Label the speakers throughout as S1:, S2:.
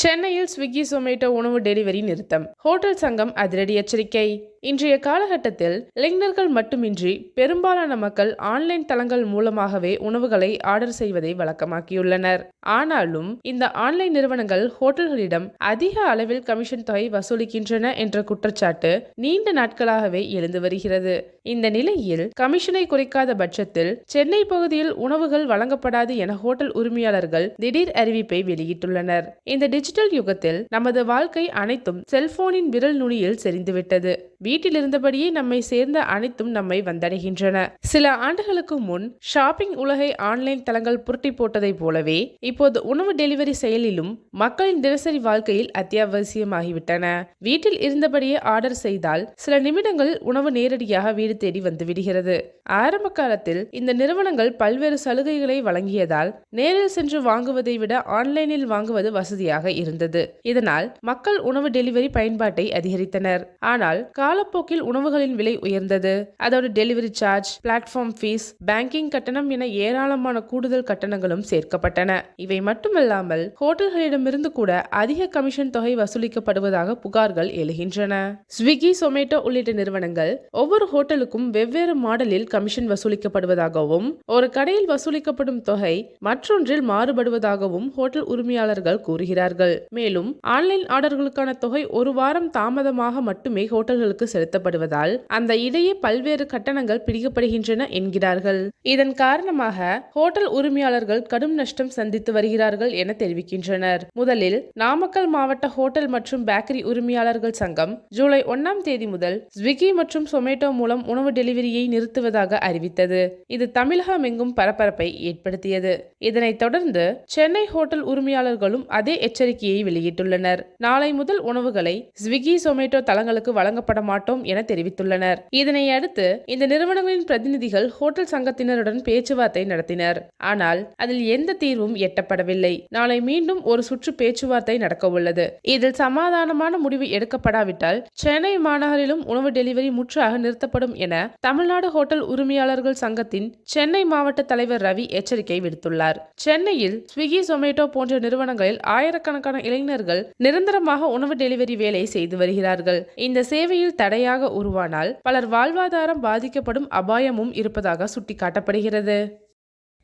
S1: சென்னையில் ஸ்விக்கி சொமேட்டோ உணவு டெலிவரி நிறுத்தம். ஹோட்டல் சங்கம் அதிரடி எச்சரிக்கை. இன்றைய காலகட்டத்தில் இளைஞர்கள் மட்டுமின்றி பெரும்பாலான மக்கள் ஆன்லைன் தளங்கள் மூலமாகவே உணவுகளை ஆர்டர் செய்வதை வழக்கமாக்கியுள்ளனர். ஆனாலும் இந்த ஆன்லைன் நிறுவனங்கள் ஹோட்டல்களிடம் அதிக அளவில் கமிஷன் தொகை வசூலிக்கின்றன என்ற குற்றச்சாட்டு நீண்ட நாட்களாகவே எழுந்து வருகிறது. இந்த நிலையில் கமிஷனை குறைக்காத பட்சத்தில் சென்னை பகுதியில் உணவுகள் வழங்கப்படாது என ஹோட்டல் உரிமையாளர்கள் திடீர் அறிவிப்பை வெளியிட்டுள்ளனர். இந்த டிஜிட்டல் யுகத்தில் நமது வாழ்க்கை அனைத்தும் செல்போனின் விரல் நுனியில் செறிந்துவிட்டது. வீட்டில் இருந்தபடியே நம்மை சேர்ந்த அனைத்தும் நம்மை வந்தடைகின்றன. சில ஆண்டுகளுக்கு முன் ஷாப்பிங் உலகை ஆன்லைன் தளங்கள் புரட்டி போட்டதைப் போலவே இப்போது உணவு டெலிவரி செயலிலும் மக்களின் தினசரி வாழ்க்கையில் அத்தியாவசியமாகிவிட்டன. வீட்டில் இருந்தபடியே ஆர்டர் செய்தால் சில நிமிடங்கள் உணவு நேரடியாக வீடு தேடி வந்துவிடுகிறது ஆரம்ப காலத்தில் இந்த நிறுவனங்கள் பல்வேறு சலுகைகளை வழங்கியதால் நேரில் சென்று வாங்குவதை விட ஆன்லைனில் வாங்குவது வசதியாக இருந்தது. இதனால் மக்கள் உணவு டெலிவரி பயன்பாட்டை அதிகரித்தனர். ஆனால் காலப்போக்கில் உணவுகளின் விலை உயர்ந்தது. அதோட delivery charge platform fee banking கட்டணம் என ஏராளமான கூடுதல் கட்டணங்களும் சேர்க்கப்பட்டன. இவை மட்டுமல்லாமல் ஹோட்டல்களிடமிருந்து கூட அதிக கமிஷன் தொகை வசூலிக்கப்படுவதாக புகார்கள் எழுகின்றன. ஸ்விக்கி சொமேட்டோ உள்ளிட்ட நிறுவனங்கள் ஒவ்வொரு ஹோட்டலுக்கும் வெவ்வேறு மாடலில் கமிஷன் வசூலிக்கப்படுவதாகவும் ஒரு கடையில் வசூலிக்கப்படும் தொகை மற்றொன்றில் மாறுபடுவதாகவும் ஹோட்டல் உரிமையாளர்கள் கூறுகிறார்கள். மேலும் ஆன்லைன் ஆர்டர்களுக்கான தொகை ஒரு வாரம் தாமதமாக மட்டுமே ஹோட்டல்களுக்கு செலுத்தப்படுவதால் அந்த இடையே பல்வேறு கட்டணங்கள் பிடிக்கப்படுகின்றன என்கிறார்கள். இதன் காரணமாக ஹோட்டல் உரிமையாளர்கள் கடும் நஷ்டம் சந்தித்து வருகிறார்கள் என தெரிவிக்கின்றனர். முதலில் நாமக்கல் மாவட்ட ஹோட்டல் மற்றும் பேக்கரி உரிமையாளர்கள் சங்கம் ஜூலை ஒன்னாம் தேதி முதல் ஸ்விக்கி மற்றும் சொமேட்டோ மூலம் உணவு டெலிவரியை நிறுத்துவதாக அறிவித்தது. இது தமிழகம் எங்கும் பரபரப்பை ஏற்படுத்தியது. இதனைத் தொடர்ந்து சென்னை ஹோட்டல் உரிமையாளர்களும் அதே எச்சரிக்கையை வெளியிட்டுள்ளனர். நாளை முதல் உணவுகளை ஸ்விக்கி சொமேட்டோ தளங்களுக்கு வழங்கப்பட மாட்டோம் என தெரிவித்துள்ளனர். இதனை அடுத்து இந்த நிறுவனங்களின் பிரதிநிதிகள் ஹோட்டல் சங்கத்தினருடன் பேச்சுவார்த்தை நடத்தினர். ஆனால் அதில் எந்த தீர்வும் எட்டப்படவில்லை. நாளை மீண்டும் ஒரு சுற்று பேச்சுவார்த்தை நடக்க உள்ளது இதில் சமாதானமான முடிவு எடுக்கப்படாவிட்டால் சென்னை மாநகரிலும் உணவு டெலிவரி முற்றாக நிறுத்தப்படும் என தமிழ்நாடு ஹோட்டல் உரிமையாளர்கள் சங்கத்தின் சென்னை மாவட்ட தலைவர் ரவி எச்சரிக்கை விடுத்துள்ளார். சென்னையில் ஸ்விக்கி சொமேட்டோ போன்ற நிறுவனங்களில் ஆயிரக்கணக்கான இளைஞர்கள் நிரந்தரமாக உணவு டெலிவரி வேலை செய்து வருகிறார்கள். இந்த சேவையில் தடையாக உருவானால் பலர் வாழ்வாதாரம் பாதிக்கப்படும் அபாயமும் இருப்பதாக சுட்டிக்காட்டப்படுகிறது.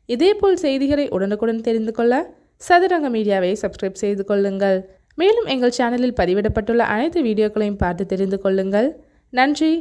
S1: இதேபோல் செய்திகளை உடனுக்குடன் தெரிந்து கொள்ள சதுரங்க மீடியாவை சப்ஸ்கிரைப் செய்து கொள்ளுங்கள். மேலும் எங்கள் சேனலில் பதிவிடப்பட்டுள்ள அனைத்து வீடியோக்களையும் பார்த்து தெரிந்து கொள்ளுங்கள். நன்றி.